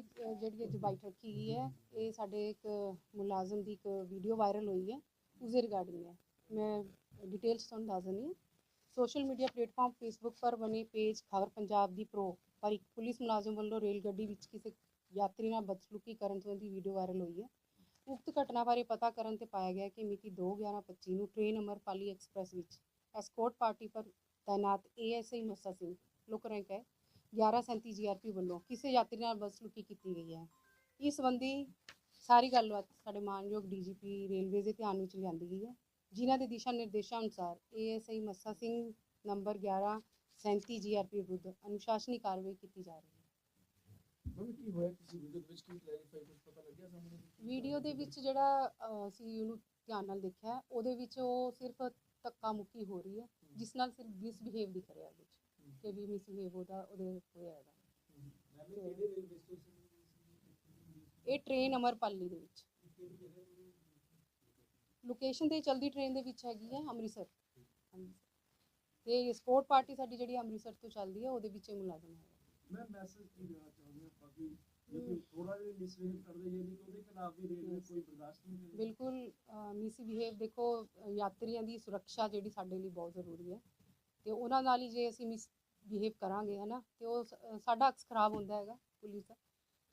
जी bite रखी गई है ये साढ़े एक मुलाजम की एक वीडियो वायरल हुई है उस रिगार्डिंग है मैं डिटेल्स तुम दस दी सोशल मीडिया प्लेटफॉर्म फेसबुक पर बने पेज खबर पंजाब की प्रो पर एक पुलिस मुलाजम वालों रेल रेलगड्डी किसी यात्री में बदसलूकी करने संबंधी वीडियो वायरल हुई है उक्त घटना बारे पता कर पाया गया कि मिति दो ग्यारह पच्ची ट्रेन अमरपाली एक्सप्रैस में एसकोट पार्टी पर तैनात A S I Massa Singh look rank है 1137 ਜੀਆਰਪੀ ਵੱਲੋਂ ਕਿਸੇ ਯਾਤਰੀ ਨਾਲ ਬਦਸਲੂਕੀ ਕੀਤੀ ਗਈ ਹੈ। ਇਸ ਸੰਬੰਧੀ ਸਾਰੀ ਗੱਲਬਾਤ ਸਾਡੇ ਮਾਨਯੋਗ ਡੀਜੀਪੀ ਰੇਲਵੇ ਦੇ ਧਿਆਨ ਵਿੱਚ ਲਿਆਂਦੀ ਗਈ ਹੈ। ਜਿਨ੍ਹਾਂ ਦੇ ਦਿਸ਼ਾ ਨਿਰਦੇਸ਼ਾਂ ਅਨੁਸਾਰ ASI Massa Singh number 1137 GRP ਵਿਰੁੱਧ ਅਨੁਸ਼ਾਸਨੀ ਕਾਰਵਾਈ ਕੀਤੀ ਜਾ ਰਹੀ ਹੈ। ਵੀਡੀਓ ਦੇ ਵਿੱਚ ਜਿਹੜਾ ਅਸੀਂ ਉਹਨੂੰ ਧਿਆਨ ਨਾਲ ਦੇਖਿਆ ਹੈ, ਉਹਦੇ ਵਿੱਚ ਉਹ ਸਿਰਫ ਧੱਕਾ ਮੁੱਕੀ ਹੋ ਰਹੀ ਹੈ ਜਿਸ ਨਾਲ ਸਿਰਫ ਮਿਸਬਿਹੇਵ ਦਿਖ ਰਿਹਾ ਉਹਦੇ ਵਿੱਚ ਕਿ ਵੀ ਮਿਸਬਿਹੇਵ ਉਹਦਾ ਉਹਦੇ ਹੋਇਆ ਹੈਗਾ ਇਹ ਟ੍ਰੇਨ ਅਮਰਪਾਲੀ ਦੇ ਵਿੱਚ। ਲੋਕੇਸ਼ਨ ਤੇ ਚਲਦੀ ਟ੍ਰੇਨ ਦੇ ਵਿੱਚ ਹੈਗੀ ਹੈ ਅੰਮ੍ਰਿਤਸਰ। ਅੰਮ੍ਰਿਤਸਰ। ਤੇ ਸਪੋਰਟ ਪਾਰਟੀ ਸਾਡੀ ਜਿਹੜੀ ਅੰਮ੍ਰਿਤਸਰ ਤੋਂ ਚੱਲਦੀ ਹੈ ਉਹਦੇ ਵਿੱਚ ਇਹ ਮੁਲਾਜ਼ਮ ਹੈ ਮੈਂ ਮੈਸੇਜ ਕੀ ਦੇਣਾ ਚਾਹੁੰਦਾ ਆਪਾਂ ਕਿ ਜੇ ਕੋਈ ਥੋੜਾ ਜਿਹਾ ਮਿਸਬਿਹੇਵ ਕਰਦੇ ਜੇ ਨਹੀਂ ਤਾਂ ਉਹਦੇ ਖਿਲਾਫ ਵੀ ਰੇਲਵੇ ਕੋਈ ਬਰਦਾਸ਼ਤ ਨਹੀਂ ਕਰੇਗੀ ਬਿਲਕੁਲ ਮਿਸਬਿਹੇਵ ਦੇਖੋ ਯਾਤਰੀਆਂ ਦੀ ਸੁਰੱਖਿਆ ਜਿਹੜੀ ਸਾਡੇ ਲਈ ਬਹੁਤ ਜ਼ਰੂਰੀ ਹੈ ਤੇ ਉਹਨਾਂ ਨਾਲ ਹੀ ਜੇ ਅਸੀਂ ਮਿਸਬਿਹੇਵ ਕਰਾਂਗੇ ਹਨਾ ਤੇ ਉਹ ਸ- ਅਹ, ਸਾਡਾ ਅਕਸ ਖਰਾਬ ਹੁੰਦਾ ਹੈਗਾ ਪੁਲਿਸ ਦਾ।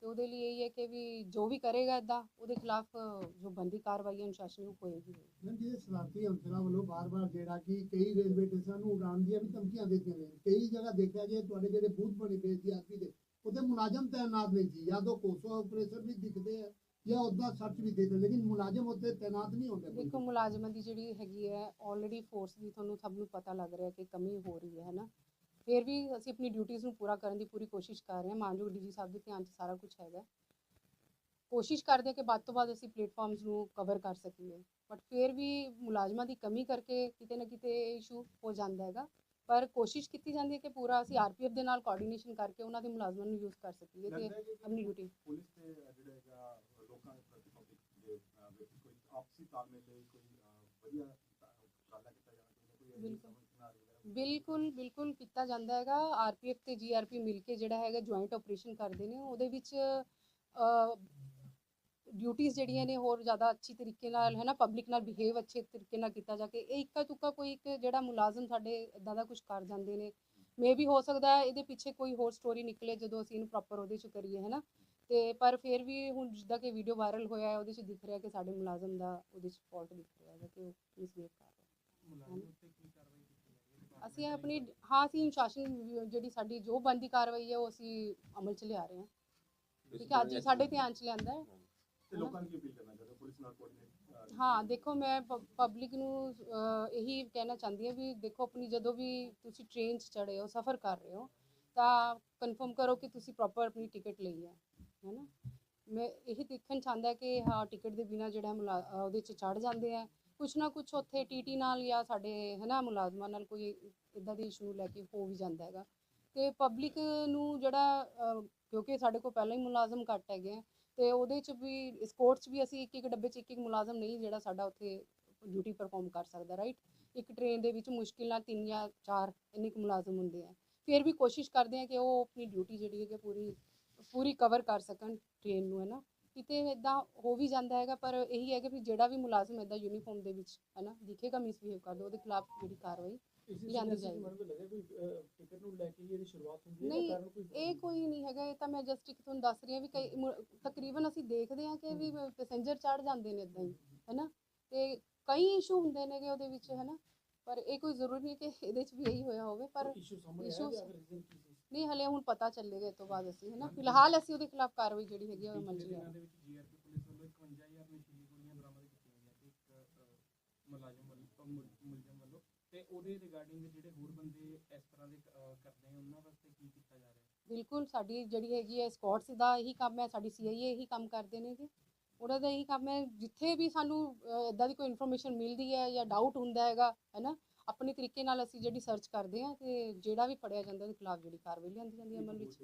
ਤੇ ਉਹਦੇ ਲਈ ਇਹ ਹੈ ਕਿ ਵੀ ਜੋ ਵੀ ਕਰੇਗਾ ਇਦਾਂ ਉਹਦੇ ਖਿਲਾਫ ਅਹ, ਜੋ ਬੰਦੀ ਕਾਰਵਾਈ ਹੈ ਅਨੁਸ਼ਾਸਨ ਨੂੰ ਹੋਏਗੀ। ਹੋਏਗੀ। ਮੈਮ ਜਿਹੜੇ ਸਲਾਤੀ ਅਨਸਰਾਂ ਵੱਲੋਂ ਬਾਰ-ਬਾਰ ਜਿਹੜਾ ਕਿ ਕਈ ਰੇਲਵੇ ਸਟੇਸ਼ਨਾਂ ਨੂੰ ਉਡਾਣ ਦੀਆਂ ਵੀ ਧਮਕੀਆਂ ਦਿੱਤੀਆਂ ਨੇ। ਕਈ ਜਗ੍ਹਾ ਦੇਖਿਆ ਜੇ ਤੁਹਾਡੇ ਜਿਹੜੇ ਬੂਥ ਬਣੇ ਪਏ ਸੀ ਆਰਪੀ ਦੇ ਉਹਦੇ ਮੁਲਾਜ਼ਮ ਤਾਇਨਾਤ ਨਹੀਂ ਸੀ ਜਾਂ ਤਾਂ ਕੋਸੋ ਆਪਰੇਸ਼ਨ ਵੀ ਦਿਖਦੇ ਆ। ਜਾਂ ਉਹਦਾ ਸਰਚ ਵੀ ਦਿਖਦੇ ਲੇਕਿਨ ਮੁਲਾਜ਼ਮ ਉੱਤੇ ਤਾਇਨਾਤ ਨਹੀਂ ਹੁੰਦੇ ਦੇਖੋ ਮੁਲਾਜ਼ਮਾਂ ਦੀ ਜਿਹੜੀ ਹੈਗੀ ਹੈ ਆਲਰੇਡੀ ਫੋਰਸ ਦੀ ਤੁਹਾਨੂੰ ਸਭ ਨੂੰ ਪਤਾ ਲੱਗ ਰਿਹਾ ਕਿ ਕਮੀ ਹੋ ਰਹੀ ਹੈ ਹਨਾ? ਫਿਰ ਵੀ ਅਸੀਂ ਆਪਣੀ ਡਿਊਟੀਆਂ ਨੂੰ ਪੂਰਾ ਕਰਨ ਦੀ ਪੂਰੀ ਕੋਸ਼ਿਸ਼ ਕਰ ਰਹੇ ਹਾਂ। ਮਾਨਯੋਗ ਡੀਜੀ ਸਾਹਿਬ ਦੇ ਧਿਆਨ 'ਚ ਸਾਰਾ ਕੁਝ ਹੈਗਾ। ਕੋਸ਼ਿਸ਼ ਕਰਦੇ ਹਾਂ ਕਿ ਵੱਧ ਤੋਂ ਵੱਧ ਅਸੀਂ ਪਲੇਟਫਾਰਮਸ ਨੂੰ ਕਵਰ ਕਰ ਸਕੀਏ। ਬਟ ਫਿਰ ਵੀ ਮੁਲਾਜ਼ਮਾਂ ਦੀ ਕਮੀ ਕਰਕੇ ਕਿਤੇ ਨਾ ਕਿਤੇ ਇਸ਼ੂ ਹੋ ਜਾਂਦਾ ਹੈਗਾ। ਪਰ ਕੋਸ਼ਿਸ਼ ਕੀਤੀ ਜਾਂਦੀ ਹੈ ਕਿ ਪੂਰਾ ਅਸੀਂ ਆਰਪੀਐਫ ਦੇ ਨਾਲ ਕੋਆਰਡੀਨੇਸ਼ਨ ਕਰਕੇ ਉਹਨਾਂ ਦੇ ਮੁਲਾਜ਼ਮਾਂ ਨੂੰ ਯੂਜ਼ ਕਰ ਸਕੀਏ ਤੇ ਆਪਣੀ ਡਿਊਟੀ ਪੁਲਿਸ ਤੇ ਜਿਹੜਾ ਹੈਗਾ ਲੋਕਾਂ ਦੇ ਪ੍ਰਤੀ ਪਬਲਿਕ ਦੇ ਅਹ, ਵਿੱਚ ਕੋਈ ਆਪਸੀ ਤਾਲਮੇਲ ਲਈ ਕੋਈ ਅਹ, ਵਧੀਆ ਉਪਰਾਲਾ ਕੀਤਾ ਜਾਣਾ ਚਾਹੀਦਾ ਕੋਈ ਐਸੀ ਬਿਲਕੁਲ। ਬਿਲਕੁਲ ਬਿਲਕੁਲ ਕੀਤਾ ਜਾਂਦਾ ਹੈਗਾ। ਆਰਪੀਐਫ ਤੇ ਜੀਆਰਪੀ ਮਿਲ ਕੇ ਜਿਹੜਾ ਹੈਗਾ ਜੁਆਇੰਟ ਆਪਰੇਸ਼ਨ ਕਰਦੇ ਨੇ। ਉਹਦੇ ਵਿੱਚ ਡਿਊਟੀਆਂ ਜਿਹੜੀਆਂ ਨੇ ਹੋਰ ਜ਼ਿਆਦਾ ਅੱਛੀ ਤਰੀਕੇ ਨਾਲ ਹੈ ਨਾ ਪਬਲਿਕ ਨਾਲ ਬਿਹੇਵ ਅੱਛੇ ਤਰੀਕੇ ਨਾਲ ਕੀਤਾ ਜਾ ਕੇ ਇਹ ਇੱਕਾ ਤੁੱਕਾ ਕੋਈ ਇੱਕ ਜਿਹੜਾ ਮੁਲਾਜ਼ਮ ਸਾਡੇ ਇਦਾਂ ਦਾ ਕੁਝ ਕਰ ਜਾਂਦੇ ਨੇ। ਮੇ ਵੀ ਹੋ ਸਕਦਾ ਹੈ ਇਹਦੇ ਪਿੱਛੇ ਕੋਈ ਹੋਰ ਸਟੋਰੀ ਨਿਕਲੇ ਜਦੋਂ ਅਸੀਂ ਇਹਨੂੰ ਪ੍ਰੋਪਰ ਉਹਦੇ ਚ ਕਰੀਏ ਹੈ ਨਾ ਤੇ ਪਰ ਫਿਰ ਵੀ ਹੁਣ ਜਿੱਦਾਂ ਕਿ ਵੀਡੀਓ ਵਾਇਰਲ ਹੋਇਆ ਹੈ ਉਹਦੇ ਚ ਦਿਖ ਰਿਹਾ ਕਿ ਸਾਡੇ ਮੁਲਾਜ਼ਮ ਦਾ ਉਹਦੇ ਚ ਫਾਲਟ ਦਿਖ ਰਿਹਾ ਹੈ ਕਿ ਉਹ ਮਿਸਬੀਹੇਵ ਕਰ ਰਿਹਾ ਅਸੀਂ ਆਪਣੀ ਹਾਂ ਅਸੀਂ ਅਨੁਸ਼ਾਸਨ ਜਿਹੜੀ ਸਾਡੀ ਜੋ ਬੰਦੀ ਕਾਰਵਾਈ ਹੈ ਉਹ ਅਸੀਂ ਅਮਲ ਚ ਲਿਆ ਰਹੇ ਹਾਂ। ਠੀਕ ਹੈ ਅੱਜ ਸਾਡੇ ਧਿਆਨ ਚ ਲਿਆਂਦਾ ਹੈ। ਤੇ ਲੋਕਾਂ ਨੂੰ ਕੀ ਅਪੀਲ ਕਰਨਾ ਚਾਹੁੰਦੇ ਹੋ? ਪੁਲਿਸ ਨਾਲ ਕੋਆਰਡੀਨੇਟ ਹਾਂ ਦੇਖੋ ਮੈਂ ਪਬਲਿਕ ਨੂੰ ਅਹ, ਇਹੀ ਕਹਿਣਾ ਚਾਹੁੰਦੀ ਹਾਂ ਵੀ ਦੇਖੋ ਆਪਣੀ ਜਦੋਂ ਵੀ ਤੁਸੀਂ ਟ੍ਰੇਨ 'ਚ ਚੜ੍ਹੇ ਹੋ ਸਫ਼ਰ ਕਰ ਰਹੇ ਹੋ ਤਾਂ ਕਨਫਰਮ ਕਰੋ ਕਿ ਤੁਸੀਂ ਪ੍ਰੋਪਰ ਆਪਣੀ ਟਿਕਟ ਲਈ ਹੈ ਨਾ? ਮੈਂ ਇਹੀ ਦੇਖਣ ਚਾਹੁੰਦਾ ਕਿ ਹਾਂ ਟਿਕਟ ਦੇ ਬਿਨਾ ਜਿਹੜਾ ਮੁਲਾ- ਅਹ, ਉਹਦੇ 'ਚ ਚੜ੍ਹ ਜਾਂਦੇ ਆ ਕੁਛ ਨਾ ਕੁਛ ਉੱਥੇ ਟੀਟੀ ਨਾਲ ਜਾਂ ਸਾਡੇ ਹੈ ਨਾ ਮੁਲਾਜ਼ਮਾਂ ਨਾਲ ਕੋਈ ਇਦਾਂ ਦੇ ਇਸ਼ੂ ਲੈ ਕੇ ਹੋ ਵੀ ਜਾਂਦਾ ਹੈਗਾ। ਤੇ ਪਬਲਿਕ ਨੂੰ ਜਿਹੜਾ ਅਹ, ਕਿਉਂਕਿ ਸਾਡੇ ਕੋਲ ਪਹਿਲਾਂ ਹੀ ਮੁਲਾਜ਼ਮ ਘੱਟ ਹੈਗੇ ਆ ਤੇ ਉਹਦੇ ਚ ਵੀ ਸਪੋਰਟਸ 'ਚ ਵੀ ਅਸੀਂ ਇੱਕ ਇੱਕ ਡੱਬੇ ਚ ਇੱਕ ਇੱਕ ਮੁਲਾਜ਼ਮ ਨਹੀਂ ਜਿਹੜਾ ਸਾਡਾ ਉੱਥੇ ਡਿਊਟੀ ਪਰਫਾਰਮ ਕਰ ਸਕਦਾ ਰਾਈਟ ਇੱਕ ਟ੍ਰੇਨ ਦੇ ਵਿੱਚ ਮੁਸ਼ਕਿਲ ਨਾਲ ਤਿੰਨ ਜਾਂ ਚਾਰ ਇੰਨੇ ਕੁ ਮੁਲਾਜ਼ਮ ਹੁੰਦੇ ਆ। ਫਿਰ ਵੀ ਕੋਸ਼ਿਸ਼ ਕਰਦੇ ਆ ਕਿ ਉਹ ਆਪਣੀ ਡਿਊਟੀ ਜਿਹੜੀ ਹੈ ਕਿ ਪੂਰੀ ਪੂਰੀ ਕਵਰ ਕਰ ਸਕਣ ਟ੍ਰੇਨ ਨੂੰ, ਹੈ ਨਾ? ਕਿਤੇ ਇਦਾਂ ਹੋ ਵੀ ਜਾਂਦਾ ਹੈਗਾ ਪਰ ਇਹੀ ਹੈ ਕਿ ਵੀ ਜਿਹੜਾ ਵੀ ਮੁਲਾਜ਼ਮ ਇਦਾਂ ਯੂਨੀਫਾਰਮ ਦੇ ਵਿੱਚ ਹੈ ਨਾ ਦਿਖੇਗਾ ਮਿਸਬੀਹੇਵ ਕਰਦਾ ਉਹਦੇ ਖਿਲਾਫ ਜਿਹੜੀ ਕਾਰਵਾਈ ਲਿਆਂਦੀ ਜਾਏਗੀ। ਨੂੰ ਨਹੀਂ, ਇਹ ਕੋਈ ਨਹੀਂ ਹੈਗਾ ਇਹ ਤਾਂ ਮੈਂ ਜਸਟ ਇੱਕ ਤੁਹਾਨੂੰ ਦੱਸ ਰਹੀ ਹਾਂ ਵੀ ਕਈ ਤਕਰੀਬਨ ਅਸੀਂ ਦੇਖਦੇ ਹਾਂ ਕਿ ਵੀ ਪੈਸੇਂਜਰ ਚੜ ਜਾਂਦੇ ਨੇ ਇਦਾਂ ਹੀ ਹੈਨਾ ਤੇ ਕਈ ਇਸ਼ੂ ਹੁੰਦੇ ਨੇਗੇ ਉਹਦੇ ਵਿੱਚ ਹੈਨਾ ਪਰ ਇਹ ਕੋਈ ਜ਼ਰੂਰੀ ਨਹੀਂ ਕਿ ਇਹਦੇ 'ਚ ਵੀ ਇਹੀ ਹੋਇਆ ਹੋਵੇ ਪਰ ਇਸ਼ੂ ਸਾਹਮਣੇ ਆਇਆ ਜਾਂ ਨਹੀਂ ਹਲੇ ਹੁਣ ਪਤਾ ਚੱਲੇਗਾ ਇਹ ਤੋਂ ਬਾਅਦ ਅਸੀਂ ਹੈਨਾ? ਫਿਲਹਾਲ ਅਸੀਂ ਉਹਦੇ ਖਿਲਾਫ ਕਾਰਵਾਈ ਜਿਹੜੀ ਹੈਗੀ ਆ ਉਹ ਅਮਲ 'ਚ ਪਿਛਲੇ ਲਿਆ ਦਿਨਾਂ ਦੇ ਵਿੱਚ ਜੀਆਰਪੀ ਪੁਲਿਸ ਵੱਲੋਂ 51000 ਨਸ਼ੀਲੀ ਗੋਲੀਆਂ ਬਰਾਮਦ ਕੀਤੀਆਂ ਗਈਆਂ ਤੇ ਇੱਕ ਅਹ, ਮੁਲਾਜ਼ਮ ਵੱਲੋਂ ਅਹ, ਮੁਲ- ਮੁਲਜ਼ਮ ਵੱਲੋਂ। ਤੇ ਉਹਦੇ ਰਿਗਾਰਡਿੰਗ ਜਿਹੜੇ ਹੋਰ ਬੰਦੇ ਇਸ ਤਰ੍ਹਾਂ ਦੇ ਅਹ, ਕਰਦੇ ਆ ਉਹਨਾਂ ਵਾਸਤੇ ਕੀ ਕੀਤਾ ਜਾ ਰਿਹਾ? ਬਿਲਕੁਲ ਸਾਡੀ ਜਿਹੜੀ ਹੈਗੀ ਹੈ ਸਕਾਟਸ ਦਾ ਇਹੀ ਕੰਮ ਹੈ ਸਾਡੀ ਸੀਆਈਏ ਇਹੀ ਕੰਮ ਕਰਦੇ ਨੇਗੇ ਉਹਨਾਂ ਦਾ ਇਹੀ ਕੰਮ ਹੈ ਜਿੱਥੇ ਵੀ ਸਾਨੂੰ ਇਦਾਂ ਦੀ ਕੋਈ ਇਨਫੋਰਮੇਸ਼ਨ ਮਿਲਦੀ ਹੈ ਜਾਂ ਡਾਊਟ ਹੁੰਦਾ ਹੈਗਾ ਹੈਨਾ? ਆਪਣੇ ਤਰੀਕੇ ਨਾਲ ਅਸੀਂ ਜਿਹੜੀ ਸਰਚ ਕਰਦੇ ਹਾਂ ਤੇ ਜਿਹੜਾ ਵੀ ਫੜਿਆ ਜਾਂਦਾ ਉਹਦੇ ਖਿਲਾਫ ਜਿਹੜੀ ਕਾਰਵਾਈ ਲਿਆਂਦੀ ਜਾਂਦੀ ਹੈ ਅਮਲ ਵਿੱਚ।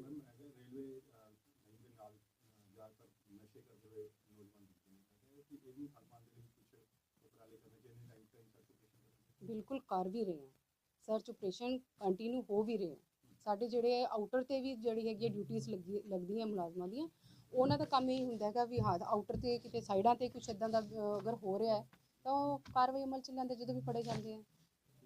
ਬਿਲਕੁਲ ਕਰ ਵੀ ਰਹੇ ਹਾਂ। ਸਰਚ ਆਪਰੇਸ਼ਨ ਕੰਟੀਨਿਊ ਹੋ ਵੀ ਰਹੇ ਹਾਂ। ਸਾਡੇ ਜਿਹੜੇ ਆਊਟਰ ਤੇ ਵੀ ਜਿਹੜੀ ਹੈਗੀ ਡਿਊਟੀਆਂ ਲੱਗੀ ਲੱਗਦੀਆਂ ਮੁਲਾਜ਼ਮਾਂ ਦੀਆਂ ਉਹਨਾਂ ਦਾ ਕੰਮ ਇਹ ਹੁੰਦਾ ਹੈਗਾ ਵੀ ਹਾਂ ਆਊਟਰ ਤੇ ਕਿਤੇ ਸਾਈਡਾਂ ਤੇ ਕੁਝ ਇਦਾਂ ਦਾ ਅਗਰ ਹੋ ਰਿਹਾ ਹੈ ਤਾਂ ਉਹ ਕਾਰਵਾਈ ਅਮਲ ਚ ਲੈਂਦੇ ਜਦੋਂ ਵੀ ਫੜੇ ਜਾਂਦੇ ਆ।